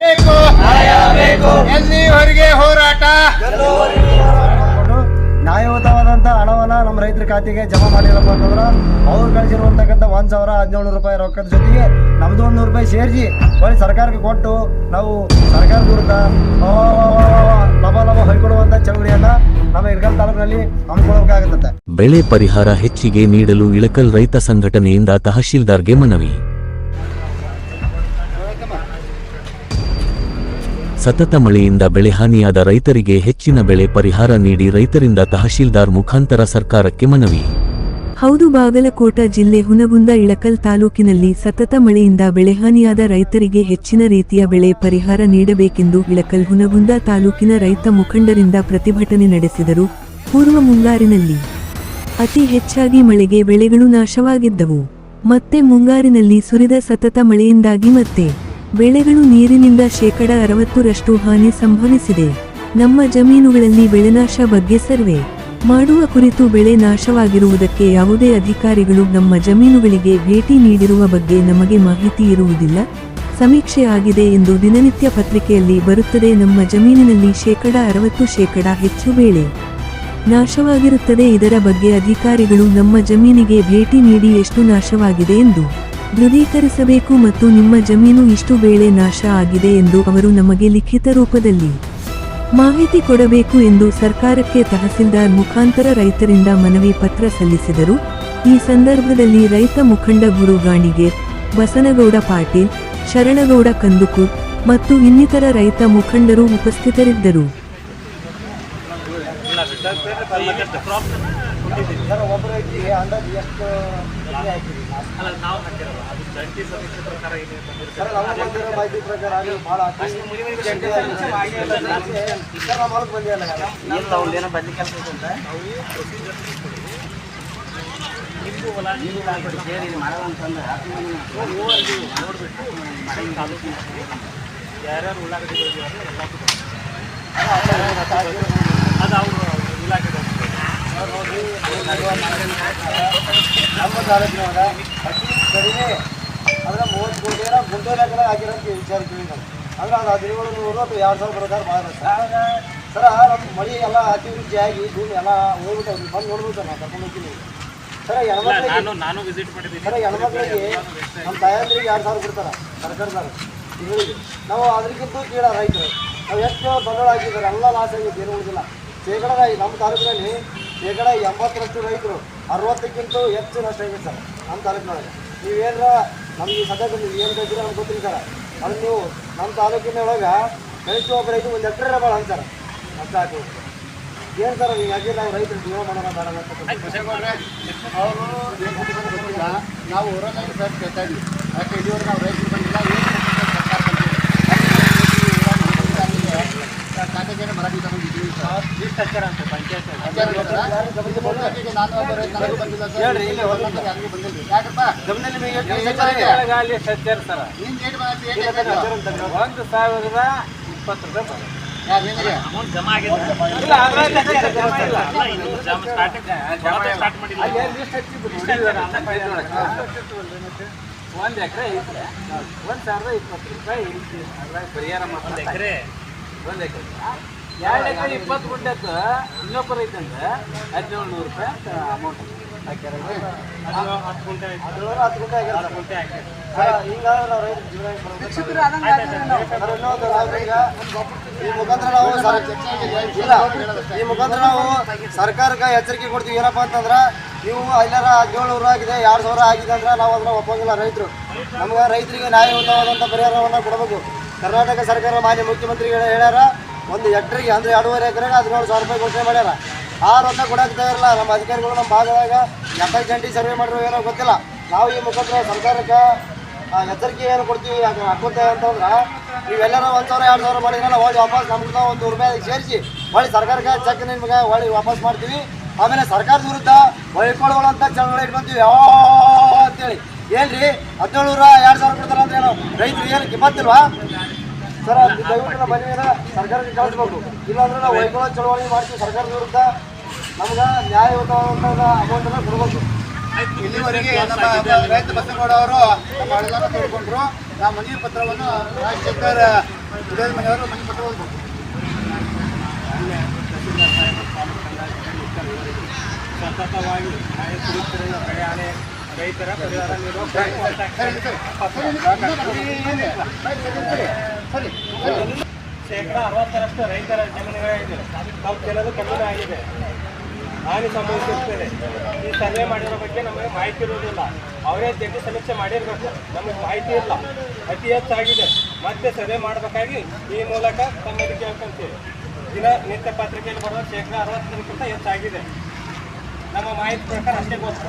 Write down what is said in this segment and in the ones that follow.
ಬೇಕು ಹೊರಗೆ ಹೋರಾಟ? ಮಾಡ್ಕೊಂಡು ನ್ಯಾಯಯುತವಾದಂಥ ಹಣವನ್ನ ನಮ್ಮ ರೈತರ ಖಾತೆಗೆ ಜಮಾ ಮಾಡಿರಪ್ಪ ಅಂತಂದ್ರೆ ಅವ್ರು ಕಳಿಸಿರುವಂತಕ್ಕಂಥ ಒಂದ್ ಸಾವಿರ ಹದಿನೇಳು ರೂಪಾಯಿ ರೊಕ್ಕದ ಜೊತೆಗೆ ನಮ್ದು ಒಂದು ನೂರು ರೂಪಾಯಿ ಸೇರಿಸಿ ಬರೀ ಸರ್ಕಾರಕ್ಕೆ ಕೊಟ್ಟು ನಾವು ಸರ್ಕಾರ ವಿರುದ್ಧ ಲಭ ಲಭ ಹೊಯ್ಕೊಡುವಂತ ಚಳವಳಿಯನ್ನ ನಮ್ಮ ಇರ್ಗಲ್ ತಾಲೂಕಿನಲ್ಲಿ ಹಮ್ಮಿಕೊಳ್ಳಬೇಕಾಗುತ್ತೆ ಬೆಳೆ ಪರಿಹಾರ ಹೆಚ್ಚಿಗೆ ನೀಡಲು ಇಳಕಲ್ ರೈತ ಸಂಘಟನೆಯಿಂದ ತಹಶೀಲ್ದಾರ್ಗೆ ಮನವಿ. ಸತತ ಮಳೆಯಿಂದ ಬೆಳೆಹಾನಿಯಾದ ರೈತರಿಗೆ ಹೆಚ್ಚಿನ ಬೆಳೆ ಪರಿಹಾರ ನೀಡಿ ರೈತರಿಂದ ತಹಶೀಲ್ದಾರ್ ಮುಖಾಂತರ ಸರ್ಕಾರಕ್ಕೆ ಮನವಿ. ಹೌದು, ಬಾಗಲಕೋಟ ಜಿಲ್ಲೆ ಹುನಗುಂದ ಇಳಕಲ್ ತಾಲೂಕಿನಲ್ಲಿ ಸತತ ಮಳೆಯಿಂದ ಬೆಳೆಹಾನಿಯಾದ ರೈತರಿಗೆ ಹೆಚ್ಚಿನ ರೀತಿಯ ಬೆಳೆ ಪರಿಹಾರ ನೀಡಬೇಕೆಂದು ಇಳಕಲ್ ಹುನಗುಂದ ತಾಲೂಕಿನ ರೈತ ಮುಖಂಡರಿಂದ ಪ್ರತಿಭಟನೆ ನಡೆಸಿದರು. ಪೂರ್ವ ಮುಂಗಾರಿನಲ್ಲಿ ಅತಿ ಹೆಚ್ಚಾಗಿ ಮಳೆಗೆ ಬೆಳೆಗಳು ನಾಶವಾಗಿದ್ದವು. ಮತ್ತೆ ಮುಂಗಾರಿನಲ್ಲಿ ಸುರಿದ ಸತತ ಮಳೆಯಿಂದಾಗಿ ಮತ್ತೆ ಬೆಳೆಗಳು ನೀರಿನಿಂದ ಶೇಕಡ ಅರವತ್ತರಷ್ಟು ಹಾನಿ ಸಂಭವಿಸಿದೆ. ನಮ್ಮ ಜಮೀನುಗಳಲ್ಲಿ ಬೆಳೆನಾಶ ಬಗ್ಗೆ ಸರ್ವೆ ಮಾಡುವ ಕುರಿತು ಬೆಳೆ ನಾಶವಾಗಿರುವುದಕ್ಕೆ ಯಾವುದೇ ಅಧಿಕಾರಿಗಳು ನಮ್ಮ ಜಮೀನುಗಳಿಗೆ ಭೇಟಿ ನೀಡಿರುವ ಬಗ್ಗೆ ನಮಗೆ ಮಾಹಿತಿ ಇರುವುದಿಲ್ಲ. ಸಮೀಕ್ಷೆ ಆಗಿದೆ ಎಂದು ದಿನನಿತ್ಯ ಪತ್ರಿಕೆಯಲ್ಲಿ ಬರುತ್ತದೆ, ನಮ್ಮ ಜಮೀನಿನಲ್ಲಿ ಶೇಕಡ ಅರವತ್ತು ಶೇಕಡ ಹೆಚ್ಚು ಬೆಳೆ ನಾಶವಾಗಿರುತ್ತದೆ. ಇದರ ಬಗ್ಗೆ ಅಧಿಕಾರಿಗಳು ನಮ್ಮ ಜಮೀನಿಗೆ ಭೇಟಿ ನೀಡಿ ಎಷ್ಟು ನಾಶವಾಗಿದೆ ಎಂದು ದೃಢೀಕರಿಸಬೇಕು ಮತ್ತು ನಿಮ್ಮ ಜಮೀನು ಇಷ್ಟು ಬೇಳೆ ನಾಶ ಆಗಿದೆ ಎಂದು ಅವರು ನಮಗೆ ಲಿಖಿತ ರೂಪದಲ್ಲಿ ಮಾಹಿತಿ ಕೊಡಬೇಕು ಎಂದು ಸರ್ಕಾರಕ್ಕೆ ತಹಸೀಲ್ದಾರ್ ಮುಖಾಂತರ ರೈತರಿಂದ ಮನವಿ ಪತ್ರ ಸಲ್ಲಿಸಿದರು. ಈ ಸಂದರ್ಭದಲ್ಲಿ ರೈತ ಮುಖಂಡ ಗುರುಗಾಣಿಗೆ ಬಸನಗೌಡ ಪಾಟೀಲ್, ಶರಣಗೌಡ ಕಂದುಕು ಮತ್ತು ಇನ್ನಿತರ ರೈತ ಮುಖಂಡರು ಉಪಸ್ಥಿತರಿದ್ದರು. ಸರ್ ಒಬ್ಬರಿಗೆ ಅಂದಾಜು ಎಷ್ಟು ಎಕರೆ ಹಾಕಿರಿ ಸರ್ ನಮಗೆ ಬಂದಿರೋ ಮಾಹಿತಿ ಪ್ರಕಾರ ನೀವು ಭಾಳ ಹಾಕಿ. ಜಂಟಿ ಹಾಕಿ. ಸರ್ ನಮ್ಮ ಹೊಲಕ್ಕೆ ಬಂದಿಲ್ಲ ಯಾರ್ಯಾರು ಉಳ್ಳಾಗಡ್ಡಿ ಬೆಳೆದಿದ್ದಾರೆ ಎಲ್ಲಕ್ಕೂ ಅದು ಅವರು ನಮ್ಮ ತಾಲೂಕಿನೊಳಗ ಅತಿ ಕಡಿಮೆ ಅಂದ್ರೆ ಮೂವತ್ತು ಕೋಟಿ ಏನೋ ಗುಂಟೂರು ಎಕರೆ ಹಾಕಿರೋಂತ ವಿಚಾರ ಕೇಳಿ ನಾವು. ಅಂದ್ರೆ ಅದು ಹದಿನೇಳು ನೂರು ಅಥವಾ ಎರಡು ಸಾವಿರ ಪ್ರಕಾರ ಭಾಳ ಸರ ನಮ್ಮ ಮಳಿ ಎಲ್ಲ ಅತಿವೃಷ್ಟಿ ಆಗಿ ಭೂಮಿ ಎಲ್ಲ ಹೋಗ್ಬಿಟ್ಟು ಬಂದು ನೋಡ್ಬೇಕು ನಾವು ಕರ್ಕೊಂಡು ಹೋಗ್ತೀನಿ ಸರ ಹೆಣ್ಮಕ್ಳಿಗೆ ಸರ ಹೆಣ್ಮಕ್ಳಿಗೆ ನಮ್ಮ ತಾಯಂದ್ರಿಗೆ ಎರಡು ಸಾವಿರ ಕೊಡ್ತಾರೆ ಸರ್ಕಾರದವ್ರು. ತಿಂಗಳಿಗೆ. ನಾವು ಅದಕ್ಕಿಂತ ಕೀಳ ರೈತರು. ನಾವು ಎಷ್ಟು ಬಂಡವಾಳ ಹಾಕಿದ್ದಾರೆ ಎಲ್ಲ ಲಾಸ್ ಆಗಿದೆ ಏನು ಉಳಿದಿಲ್ಲ. ಶೇಕಡ ನಮ್ಮ ತಾಲೂಕಿನಲ್ಲಿ ಶೇಕಡ ಎಂಬತ್ತರಷ್ಟು ರೈತರು ಅರವತ್ತಕ್ಕಿಂತ ಹೆಚ್ಚು ನಷ್ಟ ಆಗಿದೆ ಸರ್ ನಮ್ಮ ತಾಲೂಕಿನೊಳಗೆ. ನೀವೇನಾರ ನಮಗೆ ಸದ್ಯಕ್ಕೆ ನೀವು ಏನು ಬೇಕಿದ್ರೆ ನಮ್ಗೆ ಗೊತ್ತಿಲ್ಲ ಸರ್ ಅದು ನೀವು ನಮ್ಮ ತಾಲೂಕಿನೊಳಗೆ ಒಳಗೆ ಒಬ್ಬ ರೈತ ಒಂದು ಎಕರೆ ಭಾಳ ಅಂತಾರೆ ನಷ್ಟ ಆಗ್ತದೆ ಏನು ಸರ್ ನೀವು ಯಾಕೆ ನಾವು ರೈತರು ಜೀವ ಮಾಡೋಣ ಬೇಡ ಅವರು ನಾವು ಹೊರಗಡೆ ಸರ್ ಕೇಳ್ತಾ ಇದ್ವಿ. ಯಾಕೆ ಇಲ್ಲಿವರೆಗೆ ನಾವು ರೈತರು ಬಂದಿಲ್ಲ ಬಂದಿಲ್ಲ ಖಾತೆಗೆ ಮರಾಠಿ ತಗೊಂಡಿದ್ವಿ ಸರ್ ಲಿಸ್ಟ್ ಹಚ್ಚಾರ ಅಂತ ಪಂಚಾಯತ್ ನಾನು ಒಬ್ಬ ರೈತ ನನಗೂ ಬಂದಿಲ್ಲ ಸರ್. ಹೇಳ್ರಿ, ಇಲ್ಲಿ ಹೊರಗಡೆ ಯಾರಿಗೂ ಬಂದಿಲ್ಲ. ಯಾಕಪ್ಪ? ನಿಮಗೆ? ಲಿಸ್ಟ್ ಹಚ್ಚಾರ ಸರ್. ಒಂದು ಸಾವಿರದ ಇಪ್ಪತ್ತು ರೂಪಾಯಿ ಅಮೌಂಟ್ ಜಮಾ ಆಗಿದೆ ಇಲ್ಲ ಜಮಾ ಇಲ್ಲ ಜಮಾ ಸ್ಟಾರ್ಟ್ ಮಾಡಿಲ್ಲ. ಒಂದು ಎಕರೆ ಐತೆ. ಒಂದು ಸಾವಿರದ ಇಪ್ಪತ್ತು ರೂಪಾಯಿ ಐತಿ. ಅದ್ರಾಗ ಪರಿಹಾರ ಮಾಡ್ತಾರೆ ಎಕರೆ ಒಂದು ಎಕರೆ. ಎರಡು ಎಕರೆ ಇಪ್ಪತ್ತು ಗುಂಟೆತ್ತು ಇನ್ನೊಬ್ಬರು ಅಂದ್ರೆ ಹದಿನೇಳು ನೂರು ರೂಪಾಯಿ ಅಮೌಂಟ್ ಹಾಕ್ಯಾರ ಹತ್ತು ಗುಂಟೆ ಹತ್ತು ಗುಂಟೆ ಹಿಂಗಾದ್ರೆ ನಾವು ರೈತರು ಜೀವನ ನಾವು ಈಗ ಈ ಮುಖಾಂತರ ನಾವು ಇಲ್ಲ ಈ ಮುಖಾಂತರ ನಾವು ಸರ್ಕಾರಕ್ಕೆ ಎಚ್ಚರಿಕೆ ಕೊಡ್ತೀವಿ. ಏನಪ್ಪಾ ಅಂತಂದ್ರೆ ನೀವು ಐದಾರ ಹದಿನೇಳು ನೂರು ಆಗಿದೆ ಎರಡು ಸಾವಿರ ಆಗಿದೆ ಅಂದ್ರೆ ನಾವು ಅದನ್ನ ಒಪ್ಪಂಗಿಲ್ಲ ರೈತರು. ನಮ್ಗೆ ರೈತರಿಗೆ ನ್ಯಾಯಯುತವಾದಂಥ ಪರಿಹಾರವನ್ನು ಕೊಡಬೇಕು. ಕರ್ನಾಟಕ ಸರ್ಕಾರ ಮಾನ್ಯ ಮುಖ್ಯಮಂತ್ರಿಗಳು ಹೇಳ್ಯಾರ ಒಂದು ಎಕರೆಗೆ ಅಂದ್ರೆ ಎರಡೂವರೆ ಎಕರೆಗೆ ಹದಿನೇಳು ಸಾವಿರ ರೂಪಾಯಿ ಘೋಷಣೆ ಮಾಡ್ಯಾರ ಆ ರೊಕ್ಕ ಕೊಡಕ್ಕೆ ಇರಲ್ಲ ನಮ್ಮ ಅಧಿಕಾರಿಗಳು ನಮ್ಮ ಭಾಗದಾಗ ಐ ಜಂಟಿ ಸರ್ವೆ ಮಾಡಿರೋ ಏನೋ ಗೊತ್ತಿಲ್ಲ ನಾವು ಈ ಮುಖಾಂತರ ಸರ್ಕಾರಕ್ಕೆ ಎಚ್ಚರಿಕೆ ಏನು ಕೊಡ್ತೀವಿ ಯಾಕೆ ಹಾಕೋತೇವೆ ಅಂತಂದ್ರೆ ನೀವೆಲ್ಲರೂ ಒಂದು ಸಾವಿರ ಎರಡು ಸಾವಿರ ಮಾಡಿದ್ರಲ್ಲ ಹೊಳ್ಳಿ ವಾಪಸ್ ನಮ್ಗೆ ಒಂದು ರೂಪಾಯಿ ಸೇರಿಸಿ ಹೊಳ್ಳಿ ಸರ್ಕಾರಕ್ಕೆ ಚೆಕ್ ನಿಮ್ಗೆ ಹೊಳ್ಳಿ ವಾಪಸ್ ಮಾಡ್ತೀವಿ ಆಮೇಲೆ ಸರ್ಕಾರದ ವಿರುದ್ಧ ಹೊಯ್ಕೊಳ್ಳುವಂಥ ಚಳವಳಿ ಇಟ್ಕೊಂತೀವಿ ಯಾವ ಅಂತೇಳಿ ಏನ್ರಿ? ಹದಿನೇಳು ನೂರ ಎರಡು ಸಾವಿರ ಕೊಡ್ತಾರ ಅಂದ್ರೆ ಏನು? ರೈತರು ಏನು ಕಿಮ್ಮತ್ತಿಲ್ವಾ? ಸರ್ ಅದು ದಯವಿಟ್ಟು ನಮ್ಮ ಮನೆಯ ಸರ್ಕಾರಕ್ಕೆ ಕಳಿಸ್ಬೇಕು. ಇಲ್ಲಾಂದ್ರೆ ನಾವು ವೈಭವ ಚಳವಳಿ ಮಾಡ್ತೀವಿ ಸರ್ಕಾರದ ವಿರುದ್ಧ ನಮ್ಗೆ ನ್ಯಾಯಯುತವಾದಂಥ ಅಮೌಂಟನ್ನು ಕೊಡಬೇಕು. ಇಲ್ಲಿವರೆಗೆ ನಮ್ಮ ರೈತ ಬಸನಗೌಡ ಅವರು ನಮ್ಮ ತೋಡ್ಕೊಂಡ್ರು ನಾವು ಮನವಿ ಪತ್ರವನ್ನು ರಾಜಶೇಖರ್ ಇದೇ ಮನೆಯವರು ಮನೆ ಕೊಟ್ಟು ಹೋಗ್ಬೇಕು ಸತತವಾಗಿ ಬೆಳೆ ಹಾನಿ ರೈತರ ಪರಿಹಾರ ಶೇಕಡ ಅರವತ್ತರಷ್ಟು ರೈತರ ಜಮೀನುಗಳಾಗಿದೆ ನಾವು ಕೆಲವು ಕಡಿಮೆ ಆಗಿದೆ. ಹಾನಿ ಸಂಭವಿಸುತ್ತದೆ ಈ ಸರ್ವೆ ಮಾಡಿರೋ ಬಗ್ಗೆ ನಮಗೆ ಮಾಹಿತಿ ಇರುವುದಿಲ್ಲ. ಅವರೇ ಜಂಟಿ ಸಮೀಕ್ಷೆ ಮಾಡಿರಬೇಕು. ನಮಗೆ ಮಾಹಿತಿ ಇಲ್ಲ. ಅತಿ ಹೆಚ್ಚಾಗಿದೆ. ಮತ್ತೆ ಸರ್ವೆ ಮಾಡಬೇಕಾಗಿ ಈ ಮೂಲಕ ತಮ್ಮಲ್ಲಿ ಕೇಳ್ಕೊಂತೀವಿ ದಿನ ನಿತ್ಯ ಪತ್ರಿಕೆಯಲ್ಲಿ ಬರೋ ಶೇಕಡ ಅರವತ್ತರಕ್ಕಿಂತ ಹೆಚ್ಚಾಗಿದೆ. ನಮ್ಮ ಮಾಹಿತಿ ಪ್ರಕಾರ ಅಷ್ಟೇ ಗೊತ್ತು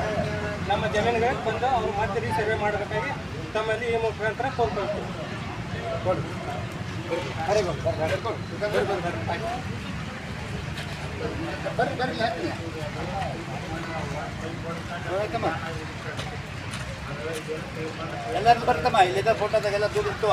ನಮ್ಮ ಜಮೀನುಗಳಿಗೆ ಬಂದು ಅವ್ರು ಮತ್ತೆ ರೀ ಸರ್ವೆ ಮಾಡಬೇಕಾಗಿ ತಮ್ಮಲ್ಲಿ ಈ ಮುಖಾಂತರ ಕೋರ್ಕೊಳ್ತೀವಿ ಬರ್ರಿ ಎಲ್ಲರೂ ಬರ್ತಮ್ಮ ಇಲ್ಲಿದ್ದ ಫೋಟೋದಾಗೆಲ್ಲ ದುಡ್ಡು ಇತ್ತು